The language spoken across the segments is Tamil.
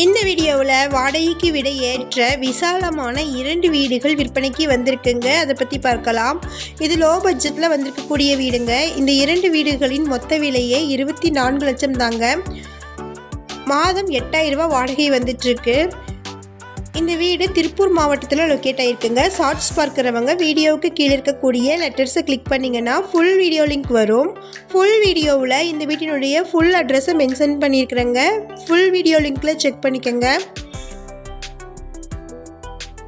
இந்த வீடியோவில் வாடகைக்கு விட ஏற்ற விசாலமான இரண்டு வீடுகள் விற்பனைக்கு வந்திருக்குங்க. அதை பற்றி பார்க்கலாம். இது லோ பட்ஜெட்டில் வந்திருக்கக்கூடிய வீடுங்க. இந்த இரண்டு வீடுகளின் மொத்த விலையே இருபத்தி நான்கு லட்சம் தாங்க. மாதம் எட்டாயிரம் ரூபாய் வாடகை வந்துட்டுருக்கு இந்த வீடு திருப்பூர் மாவட்டத்தில் லொக்கேட் ஆகிருக்குங்க ஷார்ட்ஸ் பார்க்குறவங்க வீடியோவுக்கு கீழே இருக்கக்கூடிய லெட்டர்ஸை கிளிக் பண்ணிங்கன்னா ஃபுல் வீடியோ லிங்க் வரும். ஃபுல் வீடியோவில் இந்த வீட்டினுடைய ஃபுல் அட்ரஸை மென்ஷன் பண்ணியிருக்கிறேங்க ஃபுல் வீடியோ லிங்க்கில் செக் பண்ணிக்கோங்க.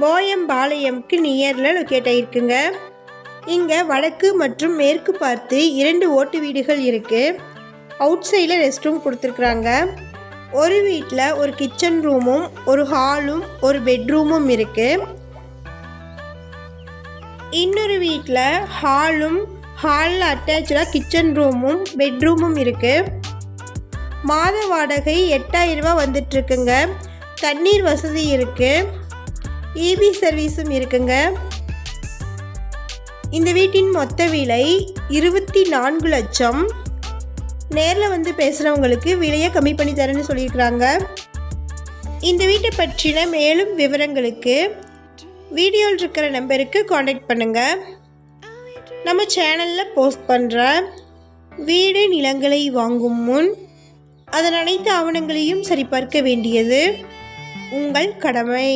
போயம்பாளையம்க்கு நியரில் லொக்கேட் ஆகிருக்குங்க இங்கே வடக்கு மற்றும் மேற்கு பார்த்து இரண்டு ஓட்டு வீடுகள் இருக்குது அவுட் சைடில் ரெஸ்ட் ரூம் கொடுத்துருக்குறாங்க. ஒரு வீட்டில் ஒரு கிச்சன் ரூமும் ஒரு ஹாலும் ஒரு பெட்ரூமும் இருக்குது இன்னொரு வீட்டில் ஹாலும் ஹாலில் அட்டாச்சாக கிச்சன் ரூமும் பெட்ரூமும் இருக்குது மாத வாடகை எட்டாயிரம் ரூபாய் வந்துட்டுருக்குங்க தண்ணீர் வசதி இருக்குது இபி சர்வீஸும் இருக்குங்க. இந்த வீட்டின் மொத்த விலை இருபத்தி நான்கு லட்சம். நேரில் வந்து பேசுகிறவங்களுக்கு விலையை கம்மி பண்ணி தரேன்னு சொல்லியிருக்கிறாங்க. இந்த வீட்டை பற்றின மேலும் விவரங்களுக்கு வீடியோவில் இருக்கிற நம்பருக்கு காண்டாக்ட் பண்ணுங்கள் நம்ம சேனலில் போஸ்ட் பண்ணுற வீடு நிலங்களை வாங்கும் முன் அதன் அனைத்து ஆவணங்களையும் சரிபார்க்க வேண்டியது உங்கள் கடமை.